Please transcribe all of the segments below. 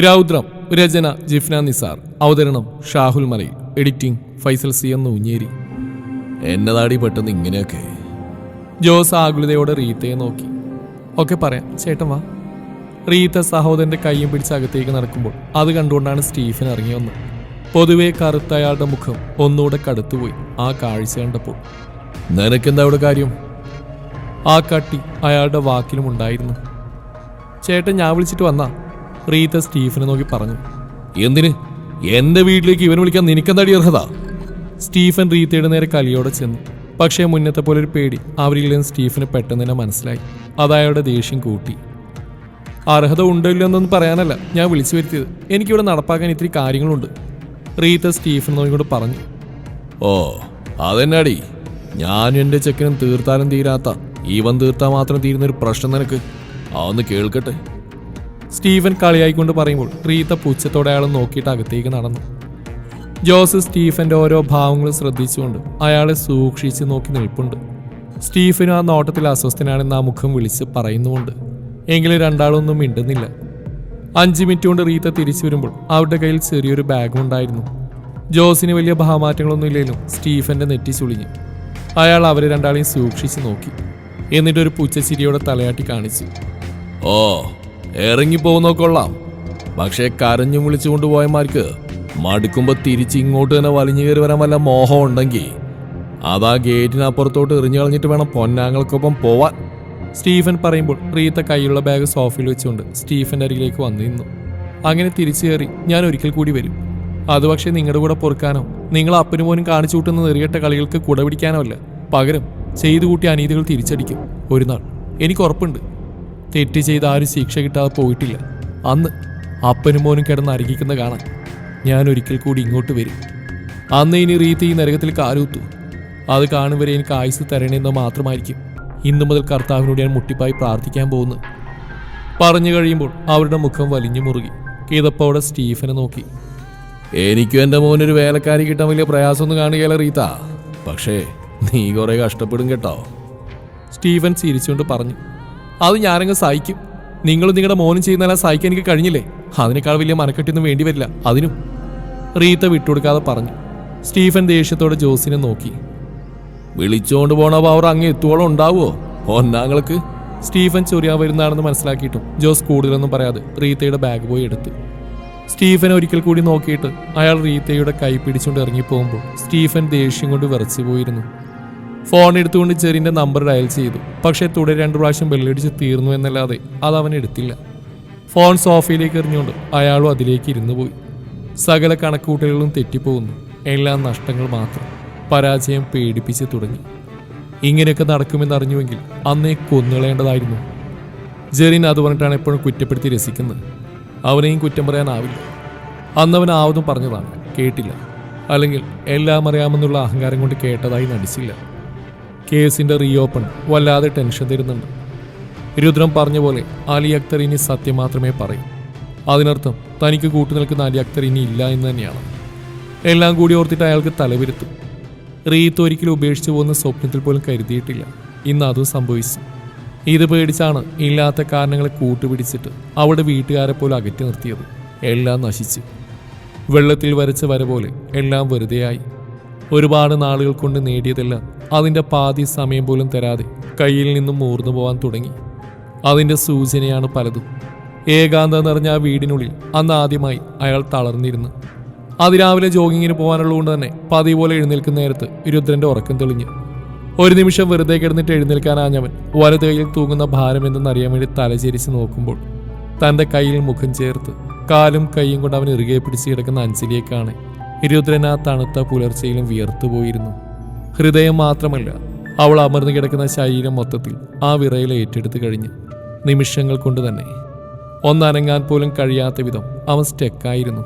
രൗദ്രം രചന ജിഫ്ന നിസാർ. അവതരണം ഷാഹുൽ മലയിൽ. Editing Faisal C എന്ന് ഊഞ്ഞേരി എന്നതാടി പെട്ടെന്ന് ഇങ്ങനെയൊക്കെ. ജോസ് ആകുലതയോടെ റീത്തയെ നോക്കി. ഒക്കെ പറയാം. ചേട്ടൻ വാ. റീത്ത സഹോദരന്റെ കൈയും പിടിച്ച് അകത്തേക്ക് നടക്കുമ്പോൾ അത് കണ്ടുകൊണ്ടാണ് സ്റ്റീഫൻ ഇറങ്ങി വന്നത്. പൊതുവെ കറുത്ത അയാളുടെ മുഖം ഒന്നുകൂടെ കടുത്തുപോയി ആ കാഴ്ച കണ്ടപ്പോൾ. നിനക്കെന്താ അവിടെ കാര്യം? ആ കട്ടി അയാളുടെ വാക്കിലും ഉണ്ടായിരുന്നു. ചേട്ടൻ ഞാൻ വിളിച്ചിട്ട് വന്നാ. റീത്ത സ്റ്റീഫനെ നോക്കി പറഞ്ഞു എന്തിന്? എന്റെ വീട്ടിലേക്ക് ഇവനെ വിളിക്കാൻ നിനക്കെന്താടി അർഹത? സ്റ്റീഫൻ റീത്തയുടെ നേരെ കലിയോടെ ചെന്നു. പക്ഷേ മുന്നത്തെ പോലെ ഒരു പേടി അവരില്ലെന്ന് സ്റ്റീഫന് പെട്ടെന്ന് തന്നെ മനസ്സിലായി. അത് അയാളുടെ ദേഷ്യം കൂട്ടി. അർഹത ഉണ്ടോ ഇല്ലയോ എന്നൊന്നും പറയാനല്ല ഞാൻ വിളിച്ചു വരുത്തിയത്. എനിക്കിവിടെ നടപ്പാക്കാൻ ഇത്തിരി കാര്യങ്ങളുണ്ട് റീത്ത സ്റ്റീഫൻ നോക്കിക്കൊണ്ട് പറഞ്ഞു. ഓ അതെന്നാടി? ഞാനും എന്റെ ചെക്കനും തീർത്താലും തീരാത്ത. ഈവൻ തീർത്താൽ മാത്രം തീരുന്ന ഒരു പ്രശ്നം നിനക്ക്. അതൊന്ന് കേൾക്കട്ടെ? സ്റ്റീഫൻ കളിയായിക്കൊണ്ട് പറയുമ്പോൾ റീത്ത പുച്ഛത്തോടെ അയാൾ നോക്കിയിട്ട് അകത്തേക്ക് നടന്നു. ജോസ് സ്റ്റീഫന്റെ ഓരോ ഭാവങ്ങളും ശ്രദ്ധിച്ചുകൊണ്ട് അയാളെ സൂക്ഷിച്ച് നോക്കി നിൽപ്പുണ്ട്. സ്റ്റീഫനും ആ നോട്ടത്തിൽ അസ്വസ്ഥനാണെന്ന് ആ മുഖം വിളിച്ച് പറയുന്നുമുണ്ട്. എങ്കിലും രണ്ടാളൊന്നും മിണ്ടുന്നില്ല. അഞ്ച് മിനിറ്റ് കൊണ്ട് റീത്ത തിരിച്ചു വരുമ്പോൾ അവരുടെ കയ്യിൽ ചെറിയൊരു ബാഗും ഉണ്ടായിരുന്നു. ജോസിന് വലിയ ഭാവമാറ്റങ്ങളൊന്നും ഇല്ലെങ്കിലും സ്റ്റീഫന്റെ നെറ്റി ചുളിഞ്ഞു അയാൾ അവരെ രണ്ടാളെയും സൂക്ഷിച്ച് നോക്കി. എന്നിട്ടൊരു പുച്ചച്ചിരിയോടെ തലയാട്ടി കാണിച്ചു. ഓ ഇറങ്ങിപ്പോകുന്നോ കൊള്ളാം. പക്ഷേ കരഞ്ഞു വിളിച്ചു കൊണ്ടുപോയമാർക്ക് മടുക്കുമ്പോ തിരിച്ച് ഇങ്ങോട്ട് തന്നെ വലിഞ്ഞു കയറി വരാൻ വല്ല മോഹം ഉണ്ടെങ്കിൽ അതാ ഗേറ്റിനപ്പുറത്തോട്ട് എറിഞ്ഞു കളഞ്ഞിട്ട് വേണം പൊന്നാങ്ങൾക്കൊപ്പം പോവാൻ. സ്റ്റീഫൻ പറയുമ്പോൾ റീത്ത കൈയുള്ള ബാഗ് സോഫയിൽ വെച്ചുകൊണ്ട് സ്റ്റീഫന്റെ അരികിലേക്ക് വന്നു നിന്നു. അങ്ങനെ തിരിച്ചു കയറി ഞാൻ ഒരിക്കൽ കൂടി വരും. അത് പക്ഷേ നിങ്ങളുടെ കൂടെ പൊറുക്കാനോ നിങ്ങൾ അപ്പനും പോലും കാണിച്ചു കൂട്ടുന്ന നെറിയട്ട കളികൾക്ക് കുടപിടിക്കാനോ അല്ല. പകരം ചെയ്തു കൂട്ടിയ അനീതികൾ തിരിച്ചടിക്കും. ഒരു നാൾ. എനിക്ക് ഉറപ്പുണ്ട്. തെറ്റ് ചെയ്ത് ആരും ശിക്ഷ കിട്ടാതെ പോയിട്ടില്ല. അന്ന് അപ്പനും മോനും കിടന്ന് അരകിക്കുന്ന കാണാൻ ഞാൻ ഒരിക്കൽ കൂടി ഇങ്ങോട്ട് വരും. അന്ന് ഇനി റീത്ത് ഈ നരകത്തിൽ കാലൂത്തു. അത് കാണുവരെ എനിക്ക് ആയുസ് തരണേന്ന് മാത്രമായിരിക്കും. ഇന്നു മുതൽ കർത്താവിനോട് ഞാൻ മുട്ടിപ്പായി പ്രാർത്ഥിക്കാൻ പോകുന്നു. പറഞ്ഞു കഴിയുമ്പോൾ അവരുടെ മുഖം വലിഞ്ഞു മുറുകി. കിതപ്പോടെ സ്റ്റീഫനെ നോക്കി. എനിക്കും എന്റെ മോനൊരു വേലക്കാരി കിട്ടാൻ വലിയ പ്രയാസമൊന്നും കാണുകയല്ല റീത്ത. പക്ഷേ നീ കുറേ കഷ്ടപ്പെടും കേട്ടോ. സ്റ്റീഫൻ ചിരിച്ചുകൊണ്ട് പറഞ്ഞു. അത് ഞാനങ്ങ് സഹിക്കും. നിങ്ങളും നിങ്ങളുടെ മോനും ചെയ്യുന്നതെല്ലാം സഹിക്കാൻ എനിക്ക് കഴിഞ്ഞില്ലേ? അതിനേക്കാൾ വലിയ മനക്കെട്ടിയൊന്നും വേണ്ടി വരില്ല. അതിനും. റീത്ത വിട്ടുകൊടുക്കാതെ പറഞ്ഞു. സ്റ്റീഫൻ ദേഷ്യത്തോടെ ജോസിനെ നോക്കി. വിളിച്ചുകൊണ്ട് പോണ പവർ അങ്ങ് എത്തുവോളം ഉണ്ടാവുമോ ഒന്നാങ്ങൾക്ക് സ്റ്റീഫൻ ചൊറിയാൻ വരുന്നതാണെന്ന് മനസ്സിലാക്കിയിട്ടും ജോസ് കൂടുതലൊന്നും പറയാതെ റീത്തയുടെ ബാഗ് പോയി എടുത്തു. സ്റ്റീഫൻ ഒരിക്കൽ കൂടി നോക്കിയിട്ട് അയാൾ റീത്തയുടെ കൈ പിടിച്ചുകൊണ്ട് ഇറങ്ങിപ്പോകുമ്പോൾ സ്റ്റീഫൻ ദേഷ്യം കൊണ്ട് വിറച്ചു പോയിരുന്നു ഫോൺ എടുത്തുകൊണ്ട് ചെറിയന്റെ നമ്പർ ഡയൽ ചെയ്തു. പക്ഷേ തുടരെ രണ്ട് പ്രാവശ്യം ബെല്ലടിച്ച് തീർന്നു എന്നല്ലാതെ അത് അവൻ എടുത്തില്ല. ഫോൺ സോഫയിലേക്ക് എറിഞ്ഞുകൊണ്ട് അയാളും അതിലേക്ക് ഇരുന്നു പോയി. സകല കണക്കൂട്ടലുകളും തെറ്റിപ്പോകുന്നു. എല്ലാ നഷ്ടങ്ങൾ മാത്രം പരാജയം പേടിപ്പിച്ച് തുടങ്ങി. ഇങ്ങനെയൊക്കെ നടക്കുമെന്ന് അറിഞ്ഞുവെങ്കിൽ അന്നേ കൊന്നുകളയേണ്ടതായിരുന്നു ജെറിൻ അത് പറഞ്ഞിട്ടാണ് എപ്പോഴും കുറ്റപ്പെടുത്തി രസിക്കുന്നത്. അവനെയും കുറ്റം പറയാനാവില്ല. അന്നവൻ ആവതും പറഞ്ഞതാണ് കേട്ടില്ല. അല്ലെങ്കിൽ എല്ലാം അറിയാമെന്നുള്ള അഹങ്കാരം കൊണ്ട് കേട്ടതായി നടിച്ചില്ല. കേസിന്റെ റീഓപ്പൺ വല്ലാതെ ടെൻഷൻ തരുന്നുണ്ട്. രുദ്രം പറഞ്ഞ പോലെ അലി അക്തർ ഇനി സത്യം മാത്രമേ പറയൂ. അതിനർത്ഥം തനിക്ക് കൂട്ടുനിൽക്കുന്ന അലി അക്തർ ഇനി ഇല്ല എന്ന് തന്നെയാണ്. എല്ലാം കൂടി ഓർത്തിട്ട് അയാൾക്ക് തലവിരുത്തും. റീത്ത് ഒരിക്കലും ഉപേക്ഷിച്ചു പോകുന്ന സ്വപ്നത്തിൽ പോലും കരുതിയിട്ടില്ല. ഇന്ന് അതും സംഭവിച്ചു. ഇത് പേടിച്ചാണ് ഇല്ലാത്ത കാരണങ്ങളെ കൂട്ടുപിടിച്ചിട്ട് അവിടെ വീട്ടുകാരെ പോലെ അകറ്റി നിർത്തിയത്. എല്ലാം നശിച്ചു. വെള്ളത്തിൽ വരച്ച വര പോലെ എല്ലാം വെറുതെയായി. ഒരുപാട് നാളുകൾ കൊണ്ട് നേടിയതെല്ലാം അതിന്റെ പാതി സമയം പോലും തരാതെ കയ്യിൽ നിന്നും മൂർന്നു പോകാൻ തുടങ്ങി. അതിന്റെ സൂചനയാണ് പലതും. ഏകാന്തം നിറഞ്ഞ ആ വീടിനുള്ളിൽ അന്ന് ആദ്യമായി അയാൾ തളർന്നിരുന്നു. അതിരാവിലെ ജോഗിങ്ങിന് പോകാനുള്ളതുകൊണ്ട് തന്നെ പതി പോലെ എഴുന്നേൽക്കുന്ന നേരത്ത് രുദ്രന്റെ ഉറക്കം തെളിഞ്ഞു. ഒരു നിമിഷം വെറുതെ കിടന്നിട്ട് എഴുന്നേൽക്കാനാഞ്ഞവൻ വലത് കയ്യിൽ തൂങ്ങുന്ന ഭാരം എന്തെന്നറിയാൻ വേണ്ടി തലചേരിച്ച് നോക്കുമ്പോൾ തന്റെ കയ്യിൽ മുഖം ചേർത്ത് കാലും കൈയും കൊണ്ട് അവൻ ഇറുകെ പിടിച്ച് കിടക്കുന്ന അഞ്ചലിയേക്കാണ് രുദ്രൻ ആ തണുത്ത പുലർച്ചയിലും വിയർത്തുപോയിരുന്നു. ഹൃദയം മാത്രമല്ല അവൾ അമർന്നു കിടക്കുന്ന ശരീരം മൊത്തത്തിൽ ആ വിറയിൽ ഏറ്റെടുത്ത് കഴിഞ്ഞ് നിമിഷങ്ങൾ കൊണ്ട് തന്നെ. ഒന്നനങ്ങാൻ പോലും കഴിയാത്ത വിധം അവൻ സ്റ്റെക്കായിരുന്നു.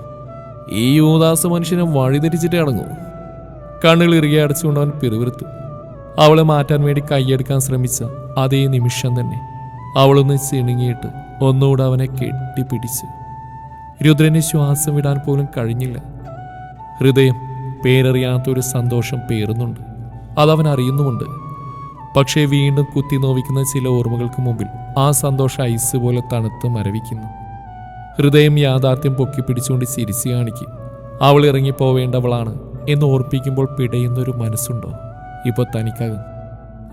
ഈ യൂദാസ് മനുഷ്യനെ വഴിതിരിച്ചിട്ട് അടങ്ങൂ. കണ്ണുകൾ ഇറുകെ അടച്ചുകൊണ്ട് അവൻ പിറുവിറുത്തു അവളെ മാറ്റാൻ വേണ്ടി കൈയെടുക്കാൻ ശ്രമിച്ച അതേ നിമിഷം തന്നെ അവളൊന്ന് ചിണുങ്ങിയിട്ട് ഒന്നുകൂടെ അവനെ കെട്ടിപ്പിടിച്ചു. രുദ്രന് ശ്വാസം വിടാൻ പോലും കഴിഞ്ഞില്ല. ഹൃദയം പേരറിയാത്തൊരു സന്തോഷം പേറുന്നുണ്ട്. അതവൻ അറിയുന്നുമുണ്ട്. പക്ഷേ വീണ്ടും കുത്തി നോവിക്കുന്ന ചില ഓർമ്മകൾക്ക് മുമ്പിൽ ആ സന്തോഷം ഐസ് പോലെ തണുത്ത് മരവിക്കുന്നു. ഹൃദയം യാഥാർത്ഥ്യം പൊക്കി പിടിച്ചുകൊണ്ട് ചിരിച്ചു കാണിക്കും. അവൾ ഇറങ്ങിപ്പോവേണ്ടവളാണ് എന്ന് ഓർപ്പിക്കുമ്പോൾ പിടയുന്നൊരു മനസ്സുണ്ടോ? ഇപ്പോൾ തനിക്കകം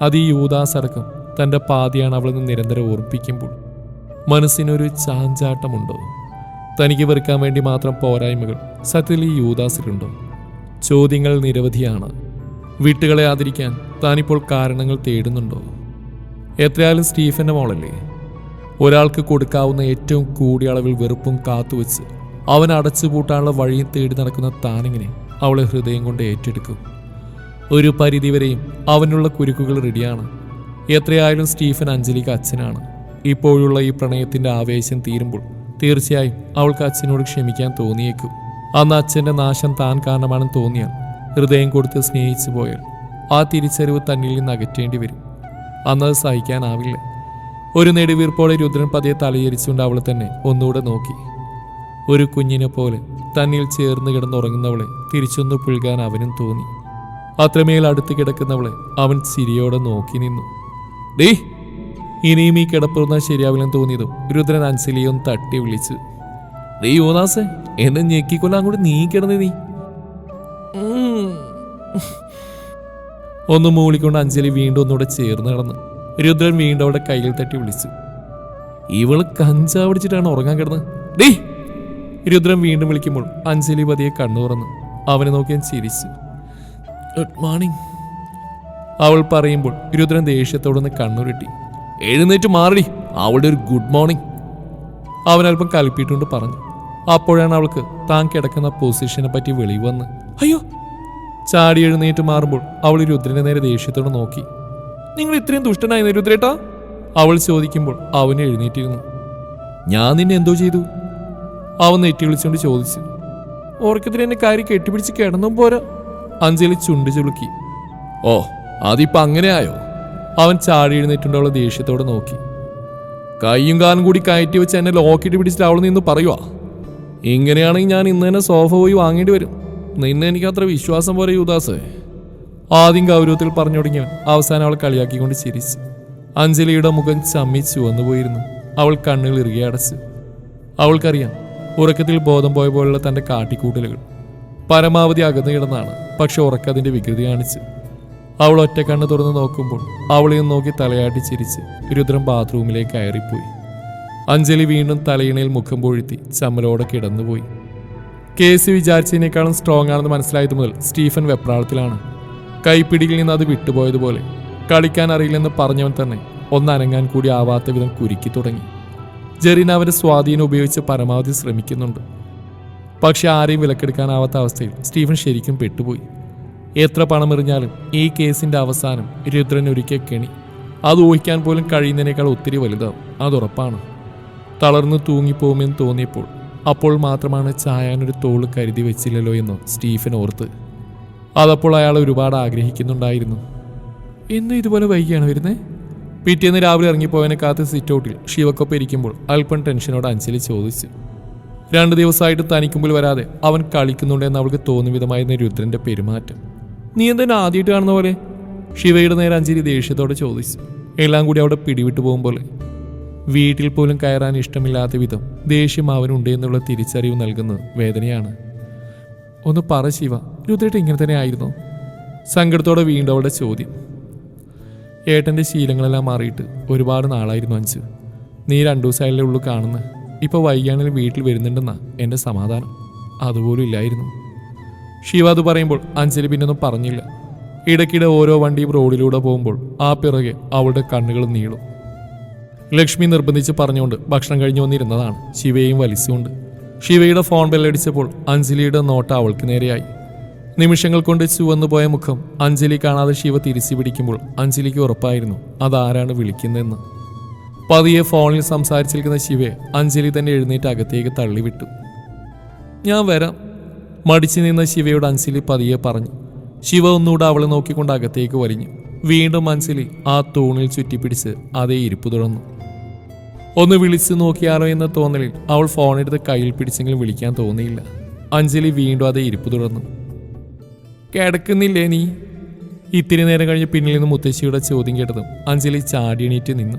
അത് ഈ യൂദാസടക്കം തന്റെ പാതിയാണ് അവളെന്ന് നിരന്തരം ഓർപ്പിക്കുമ്പോൾ. മനസ്സിനൊരു ചാഞ്ചാട്ടമുണ്ടോ? തനിക്ക് വെറുക്കാൻ വേണ്ടി മാത്രം പോരായ്മകൾ സത്യത്തിൽ ഈ യൂദാസിലുണ്ടോ? ചോദ്യങ്ങൾ നിരവധിയാണ്. വിട്ടുകളയാതിരിക്കാൻ താനിപ്പോൾ കാരണങ്ങൾ തേടുന്നുണ്ടോ? എത്രയാലും സ്റ്റീഫന്റെ മോളല്ലേ? ഒരാൾക്ക് കൊടുക്കാവുന്ന ഏറ്റവും കൂടിയ അളവിൽ വെറുപ്പും കാത്തുവെച്ച് അവൻ അടച്ചുപൂട്ടാനുള്ള വഴിയും തേടി നടക്കുന്ന താനിങ്ങനെ അവളെ ഹൃദയം കൊണ്ട് ഏറ്റെടുക്കും. ഒരു പരിധിവരെയും അവനുള്ള കുരുക്കുകൾ റെഡിയാണ്. എത്രയായാലും സ്റ്റീഫൻ അഞ്ജലിക്ക് അച്ഛനാണ്. ഇപ്പോഴുള്ള ഈ പ്രണയത്തിന്റെ ആവേശം തീരുമ്പോൾ തീർച്ചയായും അവൾക്ക് അച്ഛനോട് ക്ഷമിക്കാൻ തോന്നിയേക്കും. അന്ന് അച്ഛന്റെ നാശം താൻ കാരണമാണെന്ന് തോന്നിയാൽ ഹൃദയം കൊടുത്ത് സ്നേഹിച്ചു പോയാൽ ആ തിരിച്ചറിവ് തന്നിൽ നിന്ന് അകറ്റേണ്ടി വരും. അന്നത് സഹിക്കാനാവില്ല. ഒരു നെടുവീർപ്പോടെ രുദ്രൻ പതിയെ തലയിരിച്ചുകൊണ്ട് അവളെ തന്നെ ഒന്നുകൂടെ നോക്കി. ഒരു കുഞ്ഞിനെ പോലെ തന്നിൽ ചേർന്ന് കിടന്നുറങ്ങുന്നവളെ തിരിച്ചൊന്ന് പുൽകാൻ അവനും തോന്നി. അത്രമേൽ അടുത്ത് കിടക്കുന്നവളെ അവൻ ചിരിയോടെ നോക്കി നിന്നു. ഡേ ഇനിയും ഈ കിടപ്പുറന്നാൽ ശരിയാവില്ലെന്ന് തോന്നിയതും രുദ്രൻ അൻസിലിയൊന്ന് തട്ടി വിളിച്ചു. ഡേ യോദാസേ എന്നെ ഞെക്കിക്കൊല്ലാൻ കൂടി നീ കിടന്നു നീ. ഒന്ന് മൂളിക്കൊണ്ട് അഞ്ജലി വീണ്ടും ഒന്നുകൂടെ ചേർന്ന് കിടന്നു രുദ്രൻ വീണ്ടും അവിടെ കയ്യിൽ തട്ടി വിളിച്ചു. ഇവൾ കഞ്ചാവ് പിടിച്ചിട്ടാണ് ഉറങ്ങാൻ കിടന്നത് ഡേ! രുദ്രൻ വീണ്ടും വിളിക്കുമ്പോൾ അഞ്ജലി പതിയെ കണ്ണു തുറന്നു അവനെ നോക്കി ഞാൻ ചിരിച്ചു. Good morning. അവൾ പറയുമ്പോൾ രുദ്രൻ ദേഷ്യത്തോടൊന്ന് കണ്ണുരുട്ടി. എഴുന്നേറ്റ് മാറി അവളുടെ ഒരു ഗുഡ് മോർണിംഗ്. അവൻ അല്പം കൽപ്പിട്ടുകൊണ്ട് പറഞ്ഞു. അപ്പോഴാണ് അവൾക്ക് താൻ കിടക്കുന്ന പൊസിഷനെ പറ്റി വെളിവ് വന്ന് അയ്യോ ചാടി എഴുന്നേറ്റ് മാറുമ്പോൾ അവൾ രുദ്രനെ നേരെ ദേഷ്യത്തോടെ നോക്കി. നിങ്ങൾ ഇത്രയും ദുഷ്ടനായി രുദ്രേട്ടാ? അവൾ ചോദിക്കുമ്പോൾ അവൻ എഴുന്നേറ്റിരുന്നു. ഞാൻ നിന്നെ എന്തോ ചെയ്തു? അവൻ നെറ്റി വിളിച്ചുകൊണ്ട് ചോദിച്ചു. ഓർക്കത്തിൽ എന്നെ കാര്യം കെട്ടിപ്പിടിച്ച് കിടന്നും പോരാ. അഞ്ജലി ചുണ്ട് ചുളുക്കി. ഓ അതിപ്പോ അങ്ങനെയായോ? അവൻ ചാടി എഴുന്നേറ്റുണ്ട് അവളെ ദേഷ്യത്തോടെ നോക്കി. കൈയും കാലും കൂടി കയറ്റി വെച്ച് എന്നെ ലോക്കിട്ട് പിടിച്ചിട്ട് അവൾ നിന്ന് പറയുവാ ഇങ്ങനെയാണെങ്കിൽ ഞാൻ ഇന്ന് തന്നെ സോഫ പോയി വാങ്ങേണ്ടി വരും. നിന്നെ എനിക്ക് അത്ര വിശ്വാസം പോലെ യുദാസേ. ആദ്യം ഗൗരവത്തിൽ പറഞ്ഞു തുടങ്ങിയവൻ അവസാനം അവൾ കളിയാക്കിക്കൊണ്ട് ചിരിച്ചു. അഞ്ജലിയുടെ മുഖം ചമ്മി ചുവന്നു പോയിരുന്നു. അവൾ കണ്ണുകൾ ഇറുകെ അടച്ചു. അവൾക്കറിയാം ഉറക്കത്തിൽ ബോധം പോയ പോലുള്ള തന്റെ കാട്ടിക്കൂട്ടലുകൾ. പരമാവധി അകന്നു കിടന്നാണ് പക്ഷെ ഉറക്കത്തിന്റെ വികൃതി കാണിച്ച്. അവൾ ഒറ്റ കണ്ണ് തുറന്ന് നോക്കുമ്പോൾ അവളെയും നോക്കി തലയാട്ടി ചിരിച്ച് രുദ്രം ബാത്റൂമിലേക്ക് കയറിപ്പോയി. അഞ്ജലി വീണ്ടും തലയിണയിൽ മുഖം പൊഴുത്തി ചമ്മലോടെ കിടന്നുപോയി. കേസ് വിചാരിച്ചതിനേക്കാളും സ്ട്രോങ് ആണെന്ന് മനസ്സിലായത് മുതൽ സ്റ്റീഫൻ വെപ്രാളത്തിലാണ്. കൈപ്പിടിയിൽ നിന്ന് അത് വിട്ടുപോയതുപോലെ കളിക്കാൻ അറിയില്ലെന്ന് പറഞ്ഞവൻ തന്നെ ഒന്നനങ്ങാൻ കൂടി ആവാത്ത വിധം കുരുക്കി തുടങ്ങി. ജെറിൻ അവരുടെ സ്വാധീനം ഉപയോഗിച്ച് പരമാവധി ശ്രമിക്കുന്നുണ്ട്. പക്ഷെ ആരെയും വിലക്കെടുക്കാനാവാത്ത അവസ്ഥയിൽ സ്റ്റീഫൻ ശരിക്കും പെട്ടുപോയി. എത്ര പണമെറിഞ്ഞാലും ഈ കേസിന്റെ അവസാനം രുദ്രൻ ഒരിക്കൽ കെണി. അത് ഊഹിക്കാൻ പോലും കഴിയുന്നതിനേക്കാൾ ഒത്തിരി വലുതാവും. അതുറപ്പാണ് തളർന്നു തൂങ്ങിപ്പോകുമെന്ന് തോന്നിയപ്പോൾ അപ്പോൾ മാത്രമാണ് ചായാനൊരു തോൾ കരുതി വെച്ചില്ലല്ലോ എന്ന് സ്റ്റീഫൻ ഓർത്ത്. അതപ്പോൾ അയാൾ ഒരുപാട് ആഗ്രഹിക്കുന്നുണ്ടായിരുന്നു. ഇന്ന് ഇതുപോലെ വൈകിയാണ് വരുന്നത് പിറ്റേന്ന് രാവിലെ ഇറങ്ങിപ്പോയതിനെ കാത്ത് സിറ്റ് ഔട്ടിൽ ശിവക്കൊപ്പം ഇരിക്കുമ്പോൾ അല്പം ടെൻഷനോട് അഞ്ജലി ചോദിച്ചു. രണ്ട് ദിവസമായിട്ട് തനിക്കുമ്പിൽ വരാതെ അവൻ കളിക്കുന്നുണ്ടെന്ന് അവൾക്ക് തോന്നും വിധമായിരുന്ന രുദ്രന്റെ പെരുമാറ്റം. നീ എന്തെന്നെ ആദ്യമായിട്ട് കാണുന്ന പോലെ? ശിവയുടെ നേരെ അഞ്ജലി ദേഷ്യത്തോടെ ചോദിച്ചു. എല്ലാം കൂടി അവിടെ പിടിവിട്ടു പോകും പോലെ. വീട്ടിൽ പോലും കയറാൻ ഇഷ്ടമില്ലാത്ത വിധം ദേഷ്യം അവനുണ്ട് എന്നുള്ള തിരിച്ചറിവ് നൽകുന്നത് വേദനയാണ്. ഒന്ന് പറ ശിവ രുദ്രേട്ട് ഇങ്ങനെ തന്നെ ആയിരുന്നു? സങ്കടത്തോടെ വീണ്ടും അവളുടെ ചോദ്യം. ഏട്ടന്റെ ശീലങ്ങളെല്ലാം മാറിയിട്ട് ഒരുപാട് നാളായിരുന്നു അഞ്ച്. നീ രണ്ടു ദിവസമായാലേ ഉള്ളൂ കാണുന്ന. ഇപ്പോൾ വൈകിയാണെങ്കിലും വീട്ടിൽ വരുന്നുണ്ടെന്നാ എന്റെ സമാധാനം. അതുപോലും ഇല്ലായിരുന്നു. ശിവ അത് പറയുമ്പോൾ അഞ്ജലി പിന്നൊന്നും പറഞ്ഞില്ല. ഇടയ്ക്കിടെ ഓരോ വണ്ടിയും റോഡിലൂടെ പോകുമ്പോൾ ആ പിറകെ അവളുടെ കണ്ണുകൾ നീളും. ലക്ഷ്മി നിർബന്ധിച്ച് പറഞ്ഞുകൊണ്ട് ഭക്ഷണം കഴിഞ്ഞു വന്നിരുന്നതാണ്. ശിവയെയും വലിച്ചുകൊണ്ട് ശിവയുടെ ഫോൺ ബെല്ലടിച്ചപ്പോൾ അഞ്ജലിയുടെ നോട്ട അവൾക്ക് നേരെയായി. നിമിഷങ്ങൾ കൊണ്ട് ചുവന്നുപോയ മുഖം അഞ്ജലി കാണാതെ ശിവ തിരിച്ചു പിടിക്കുമ്പോൾ അഞ്ജലിക്ക് ഉറപ്പായിരുന്നു അതാരാണ് വിളിക്കുന്നതെന്ന്. പതിയെ ഫോണിൽ സംസാരിച്ചിരിക്കുന്ന ശിവയെ അഞ്ജലി തന്നെ എഴുന്നേറ്റ് അകത്തേക്ക് തള്ളിവിട്ടു. ഞാൻ വരാം മടിച്ചു നിന്ന ശിവയോട് അഞ്ജലി പതിയെ പറഞ്ഞു. ശിവ ഒന്നുകൂടെ അവളെ നോക്കിക്കൊണ്ട് അകത്തേക്ക് വലിഞ്ഞു. വീണ്ടും അഞ്ജലി ആ തൂണിൽ ചുറ്റിപ്പിടിച്ച് അതേ ഇരിപ്പ് തുടർന്നു ഒന്ന് വിളിച്ചു നോക്കിയാലോ എന്ന തോന്നലിൽ അവൾ ഫോണെടുത്ത് കയ്യിൽ പിടിച്ചെങ്കിലും വിളിക്കാൻ തോന്നിയില്ല. അഞ്ജലി വീണ്ടും അതേ ഇരിപ്പ് തുടർന്നു. കിടക്കുന്നില്ലേ നീ? ഇത്തിരി നേരം കഴിഞ്ഞ് പിന്നിൽ നിന്ന് മുത്തശ്ശിയുടെ ചോദ്യം കേട്ടതും അഞ്ജലി ചാടി എണീറ്റ് നിന്നു.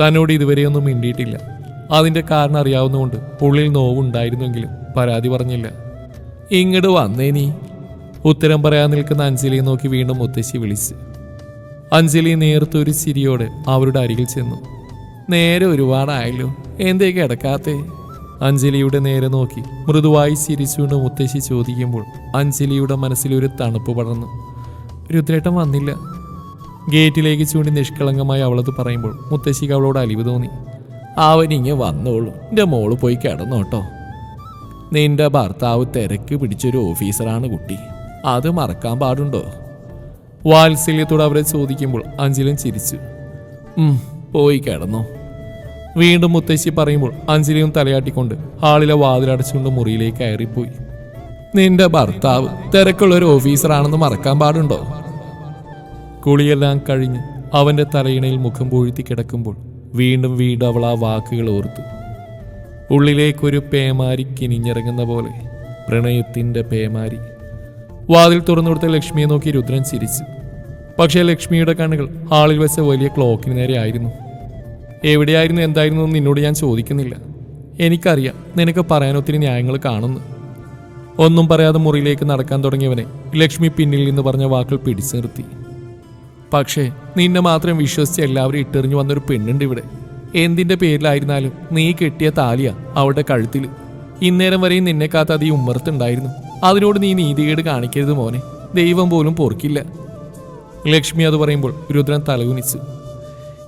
തന്നോട് ഇതുവരെയൊന്നും മിണ്ടിയിട്ടില്ല. അതിന്റെ കാരണം അറിയാവുന്നതുകൊണ്ട് ഉള്ളിൽ നോവുണ്ടായിരുന്നെങ്കിലും പരാതി പറഞ്ഞില്ല. ഇങ്ങോട്ട് വന്നേ നീ ഉത്തരം പറയാൻ നിൽക്കുന്ന അഞ്ജലിയെ നോക്കി വീണ്ടും മുത്തശ്ശി വിളിച്ച്. അഞ്ജലി നേർത്തൊരു ചിരിയോടെ അവരുടെ അരികിൽ ചെന്നു. നേരെ ഒരുപാടായല്ലോ. എന്തേ കിടക്കാത്തെ അഞ്ജലിയുടെ നേരെ നോക്കി. മൃദുവായി ചിരിച്ചുകൊണ്ട് മുത്തശ്ശി ചോദിക്കുമ്പോൾ അഞ്ജലിയുടെ മനസ്സിലൊരു തണുപ്പ് പടർന്നു. രുദ്രേട്ടൻ വന്നില്ല. ഗേറ്റിലേക്ക് ചൂണ്ടി നിഷ്കളങ്കമായി അവളത് പറയുമ്പോൾ മുത്തശ്ശിക്ക് അവളോട് അലിവ് തോന്നി. അവനിങ്ങ് വന്നോളൂ. എന്റെ മോൾ പോയി കിടന്നോട്ടോ. നിന്റെ ഭർത്താവ് തിരക്ക് പിടിച്ചൊരു ഓഫീസറാണ് കുട്ടി. അത് മറക്കാൻ പാടുണ്ടോ? വാത്സല്യത്തോട് അവരെ ചോദിക്കുമ്പോൾ അഞ്ജലിയും ചിരിച്ചു. "ഉം, പോയി കിടന്നോ. വീണ്ടും മുത്തശ്ശി പറയുമ്പോൾ അഞ്ജലിയും തലയാട്ടിക്കൊണ്ട് ഹാളിലെ വാതിലടച്ചുകൊണ്ട് മുറിയിലേക്ക് കയറിപ്പോയി. നിന്റെ ഭർത്താവ് തിരക്കുള്ള ഒരു ഓഫീസറാണെന്ന് മറക്കാൻ പാടുണ്ടോ? കുളിയെല്ലാം കഴിഞ്ഞ് അവന്റെ തലയിണയിൽ മുഖം പൊഴുത്തി കിടക്കുമ്പോൾ വീണ്ടും വീണ്ടും അവൾ ആ വാക്കുകൾ ഓർത്തു. ഉള്ളിലേക്കൊരു പേമാരി കിനിഞ്ഞിറങ്ങുന്ന പോലെ പ്രണയത്തിന്റെ പേമാരി. വാതിൽ തുറന്നു കൊടുത്ത ലക്ഷ്മിയെ നോക്കി രുദ്രൻ ചിരിച്ചു. പക്ഷേ ലക്ഷ്മിയുടെ കണ്ണുകൾ ഹാളിൽ വെച്ച വലിയ ക്ലോക്കിന് നേരെ ആയിരുന്നു. എവിടെയായിരുന്നു എന്തായിരുന്നു എന്ന് നിന്നോട് ഞാൻ ചോദിക്കുന്നില്ല. എനിക്കറിയാം നിനക്ക് പറയാൻ ഒത്തിരി ന്യായങ്ങൾ കാണുന്നു. ഒന്നും പറയാതെ മുറിയിലേക്ക് നടക്കാൻ തുടങ്ങിയവനെ ലക്ഷ്മി പിന്നിൽ നിന്ന് പറഞ്ഞ വാക്കുകൾ പിടിച്ചു നിർത്തി. പക്ഷേ നിന്നെ മാത്രം വിശ്വസിച്ച് എല്ലാവരും ഇട്ടെറിഞ്ഞു വന്നൊരു പെണ്ണുണ്ട് ഇവിടെ. എന്തിന്റെ പേരിലായിരുന്നാലും നീ കെട്ടിയ താലിയ അവളുടെ കഴുത്തിൽ. ഇന്നേരം വരെയും നിന്നെ കാത്ത അത് ഈ ഉമ്മറത്തുണ്ടായിരുന്നു. അതിനോട് നീ നീതികേട് കാണിക്കരുത് മോനെ. ദൈവം പോലും പൊറുക്കില്ല. ലക്ഷ്മി അത് പറയുമ്പോൾ രുദ്രൻ തലകുനിച്ചു.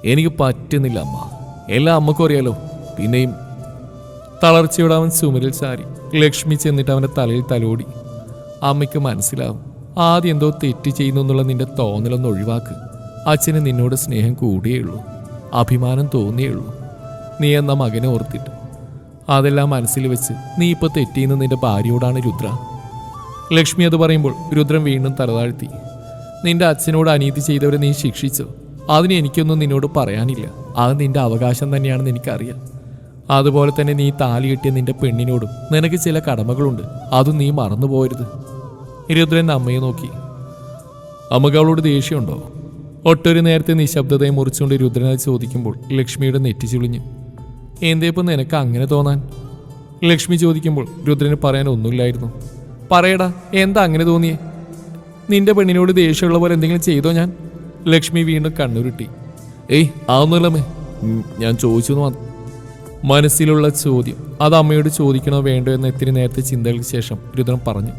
എനിക്ക് പറ്റുന്നില്ല അമ്മ. എല്ലാം അമ്മക്കും അറിയാലോ. പിന്നെയും തളർച്ചയോടെ അവൻ ചുമരിൽ ചാരി ലക്ഷ്മി ചെന്നിട്ട് അവന്റെ തലയിൽ തലോടി. അമ്മയ്ക്ക് മനസ്സിലാവും. ആദ്യം എന്തോ തെറ്റ് ചെയ്യുന്നു എന്നുള്ള നിന്റെ തോന്നലൊന്ന് ഒഴിവാക്ക്. അച്ഛന് നിന്നോട് സ്നേഹം കൂടിയേ ഉള്ളൂ അഭിമാനം തോന്നിയേ ഉള്ളൂ നീ എന്ന മകനെ ഓർത്തിട്ട്. അതെല്ലാം മനസ്സിൽ വെച്ച് നീ ഇപ്പോൾ തെറ്റിയുന്ന നിന്റെ ഭാര്യയോടാണ് രുദ്ര. ലക്ഷ്മി അത് പറയുമ്പോൾ രുദ്രൻ വീണ്ടും തലതാഴ്ത്തി. നിന്റെ അച്ഛനോട് അനീതി ചെയ്തവരെ നീ ശിക്ഷിച്ചോ? അതിന് എനിക്കൊന്നും നിന്നോട് പറയാനില്ല. അത് നിന്റെ അവകാശം തന്നെയാണെന്ന് എനിക്കറിയാം. അതുപോലെ തന്നെ നീ താലി കിട്ടിയ നിന്റെ പെണ്ണിനോടും നിനക്ക് ചില കടമകളുണ്ട്. അതും നീ മറന്നു പോരുത് രുദ്രൻ അമ്മയെ നോക്കി. അമ്മയ്ക്ക് അവളോട് ദേഷ്യമുണ്ടോ? ഒട്ടൊരു നേരത്തെ നിശബ്ദതയെ മുറിച്ചുകൊണ്ട് രുദ്രനെ ചോദിക്കുമ്പോൾ ലക്ഷ്മിയുടെ നെറ്റി ചുളിഞ്ഞു. എന്തേ ഇപ്പം നിനക്ക് അങ്ങനെ തോന്നാൻ? ലക്ഷ്മി ചോദിക്കുമ്പോൾ രുദ്രന് പറയാൻ ഒന്നുമില്ലായിരുന്നു. പറയടാ എന്താ അങ്ങനെ തോന്നിയേ? നിന്റെ പെണ്ണിനോട് ദേഷ്യമുള്ള പോലെ എന്തെങ്കിലും ചെയ്തോ ഞാൻ? ലക്ഷ്മി വീണ്ടും കണ്ണുരുട്ടി. ഏയ് ആവുന്നില്ലമ്മേ ഞാൻ ചോദിച്ചു എന്ന് മനസ്സിലുള്ള ചോദ്യം അത് അമ്മയോട് ചോദിക്കണോ വേണ്ടോ എന്ന് ഇത്തിരി നേരത്തെ ചിന്തകൾക്ക് ശേഷം രുദ്രൻ പറഞ്ഞു.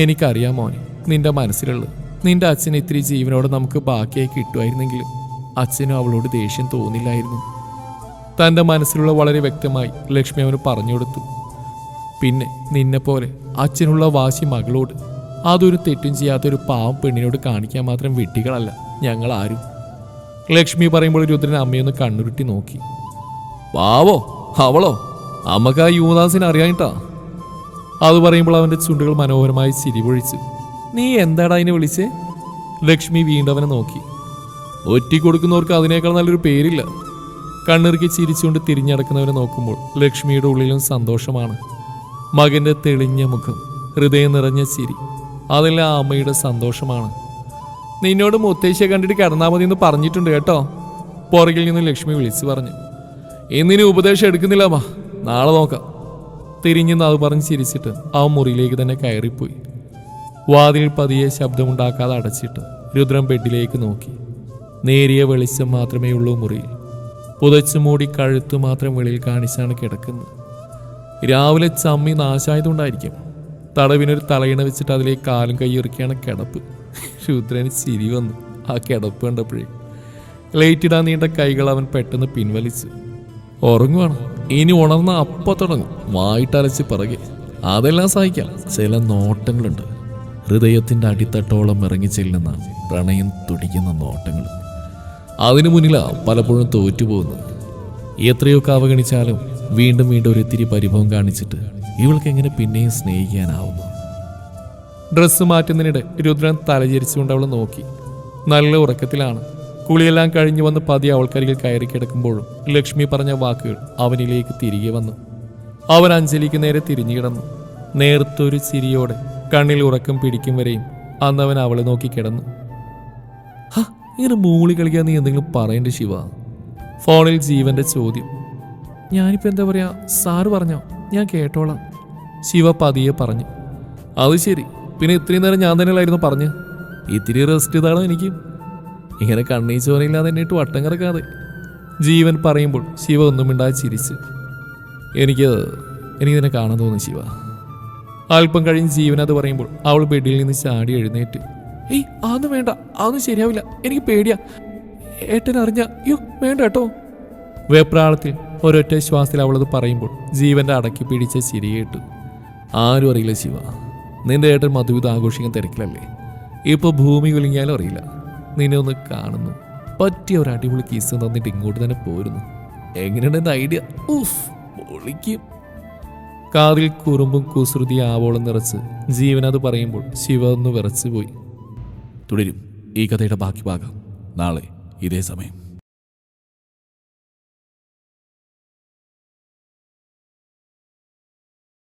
എനിക്കറിയാം മോനെ നിന്റെ മനസ്സിലുള്ളത്. നിന്റെ അച്ഛൻ ഇത്തിരി ജീവനോട് നമുക്ക് ബാക്കിയായി കിട്ടുമായിരുന്നെങ്കിലും അച്ഛനും അവളോട് ദേഷ്യം തോന്നില്ലായിരുന്നു. തന്റെ മനസ്സിലുള്ള വളരെ വ്യക്തമായി ലക്ഷ്മി അവന് പറഞ്ഞു കൊടുത്തു. പിന്നെ നിന്നെപ്പോലെ അച്ഛനുള്ള വാശി മകളോട് അതൊരു തെറ്റും ചെയ്യാത്തൊരു പാവം പെണ്ണിനോട് കാണിക്കാൻ മാത്രം വിട്ടികളല്ല ഞങ്ങൾ ആരും ലക്ഷ്മി പറയുമ്പോൾ രുദ്രൻ അമ്മയൊന്ന് കണ്ണുരുട്ടി നോക്കി. വാവോ അവളോ? അമ്മയ്ക്ക് ആ യുവദാസിനെ അറിയാനിട്ടാ അത് പറയുമ്പോൾ അവന്റെ ചുണ്ടുകൾ മനോഹരമായി ചിരിപൊഴിച്ച് നീ എന്താടാ അതിനെ വിളിച്ചേ? ലക്ഷ്മി വീണ്ടും അവനെ നോക്കി. കൊടുക്കുന്നവർക്ക് അതിനേക്കാൾ നല്ലൊരു പേരില്ല. കണ്ണിറുക്കി ചിരിച്ചുകൊണ്ട് തിരിഞ്ഞടക്കുന്നവരെ നോക്കുമ്പോൾ ലക്ഷ്മിയുടെ ഉള്ളിലും സന്തോഷമാണ്. മകന്റെ തെളിഞ്ഞ മുഖം ഹൃദയം നിറഞ്ഞ ചിരി അതെല്ലാം അമ്മയുടെ സന്തോഷമാണ്. നിന്നോട് മുത്തശ്ശിയെ കണ്ടിട്ട് കിടന്നാൽ മതി എന്ന് പറഞ്ഞിട്ടുണ്ട് കേട്ടോ. പുറകിൽ നിന്ന് ലക്ഷ്മി വിളിച്ചു പറഞ്ഞു. ഇന്നിനി ഉപദേശം എടുക്കുന്നില്ല അമ്മ. നാളെ നോക്കാം. തിരിഞ്ഞെന്ന് അത് പറഞ്ഞ് ചിരിച്ചിട്ട് ആ മുറിയിലേക്ക് തന്നെ കയറിപ്പോയി. വാതിൽ പതിയെ ശബ്ദമുണ്ടാക്കാതെ അടച്ചിട്ട് രുദ്രം ബെഡിലേക്ക് നോക്കി. നേരിയ വെളിച്ചം മാത്രമേ ഉള്ളൂ മുറിയിൽ. പുതച്ചു മൂടി കഴുത്ത് മാത്രം വെളിയിൽ കാണിച്ചാണ് കിടക്കുന്നത്. രാവിലെ ചമ്മി നാശായതുകൊണ്ടായിരിക്കും. തടവിനൊരു തലയിണ വെച്ചിട്ട് അതിലേക്ക് കാലും കൈ ഇറക്കിയാണ് കിടപ്പ്. രുദ്രന് ചിരി വന്നു. ആ കിടപ്പ് കണ്ടപ്പോഴേ ലൈറ്റിടാൻ നീണ്ട കൈകൾ അവൻ പെട്ടെന്ന് പിൻവലിച്ചു. ഉറങ്ങുവാണ്. ഇനി ഉണർന്ന അപ്പ തുടങ്ങും. വായിട്ടലച്ച് പിറകെ. അതെല്ലാം സഹിക്കാം. ചില നോട്ടങ്ങളുണ്ട്. ഹൃദയത്തിന്റെ അടിത്തട്ടോളം ഇറങ്ങി ചെല്ലുന്ന പ്രണയം തുടിക്കുന്ന നോട്ടങ്ങൾ. അതിനു മുന്നിലാ പലപ്പോഴും തോറ്റുപോകുന്നത്. എത്രയൊക്കെ അവഗണിച്ചാലും വീണ്ടും വീണ്ടും ഒരിത്തിരി പരിഭവം കാണിച്ചിട്ട് ഇവൾക്ക് എങ്ങനെ പിന്നെയും സ്നേഹിക്കാനാവുന്നു. ഡ്രസ്സ് മാറ്റുന്നതിനിടെ രുദ്രൻ തലചരിച്ചുകൊണ്ട് അവൾ നോക്കി. നല്ല ഉറക്കത്തിലാണ്. കുളിയെല്ലാം കഴിഞ്ഞു വന്ന് പതി അവൾക്കരികിൽ കയറി കിടക്കുമ്പോഴും ലക്ഷ്മി പറഞ്ഞ വാക്കുകൾ അവനിലേക്ക് തിരികെ വന്നു. അവൻ അഞ്ജലിക്ക് നേരെ തിരിഞ്ഞു കിടന്നു. നേർത്തൊരു ചിരിയോടെ കണ്ണിൽ ഉറക്കം പിടിക്കും വരെയും അന്ന് അവൻ അവളെ നോക്കി കിടന്നു. ഇങ്ങനെ മൂളി കളിക്കാൻ നീ എന്തെങ്കിലും പറയണ്ട ശിവ. ഫോണിൽ ജീവന്റെ ചോദ്യം. ഞാനിപ്പോൾ എന്താ പറയാ? സാറ് പറഞ്ഞോ? ഞാൻ കേട്ടോളാം. ശിവ പതിയെ പറഞ്ഞു. അത് ശരി. പിന്നെ ഇത്രയും നേരം ഞാൻ തന്നെയല്ലായിരുന്നു പറഞ്ഞ്. ഇത്തിരി റെസ്റ്റ് ചെയ്താണോ എനിക്ക്. ഇങ്ങനെ കണ്ണീ ചോരയില്ലാതെ എന്നിട്ട് വട്ടം കിടക്കാതെ ജീവൻ പറയുമ്പോൾ ശിവ ഒന്നും മിണ്ടാതെ ചിരിച്ച്. എനിക്ക് എനിക്ക് എനിക്കിതിനെ കാണാൻ തോന്നി ശിവ. അല്പം കഴിഞ്ഞ് ജീവൻ അത് പറയുമ്പോൾ അവൾ ബെഡിൽ നിന്ന് ചാടി എഴുന്നേറ്റ്. ഏയ് അതൊന്നും വേണ്ട. അതൊന്നും ശരിയാവില്ല. എനിക്ക് പേടിയാ. ഏട്ടൻ അറിഞ്ഞ അയ്യോ വേണ്ട കേട്ടോ. വെപ്രാളത്തിൽ ഒരൊറ്റ ശ്വാസത്തിൽ അവളത് പറയുമ്പോൾ ജീവന്റെ അടക്കി പിടിച്ച ചിരി കേട്ടു ആരും അറിയില്ല ശിവ. നിന്റെ ഏട്ടൻ മധുവിധ ആഘോഷിക്കാൻ തിരക്കിലല്ലേ? ഇപ്പോൾ ഭൂമി കുലുങ്ങിയാലും അറിയില്ല. നിന്നെ ഒന്ന് കാണുന്നു. പറ്റിയ ഒരു അടിപൊളി കിസ് തന്നിട്ട് ഇങ്ങോട്ട് തന്നെ പോരുന്നു. എങ്ങനെയുണ്ട് ഐഡിയ ഊഫ് പൊളിക്കും. കാതിൽ കുറുമ്പും കുസൃതി ആവോളം നിറച്ച് ജീവൻ അത് പറയുമ്പോൾ ശിവ ഒന്ന് വിറച്ചു പോയി തുടരും. ഈ കഥയുടെ ബാക്കി ഭാഗം നാളെ ഇതേ സമയം.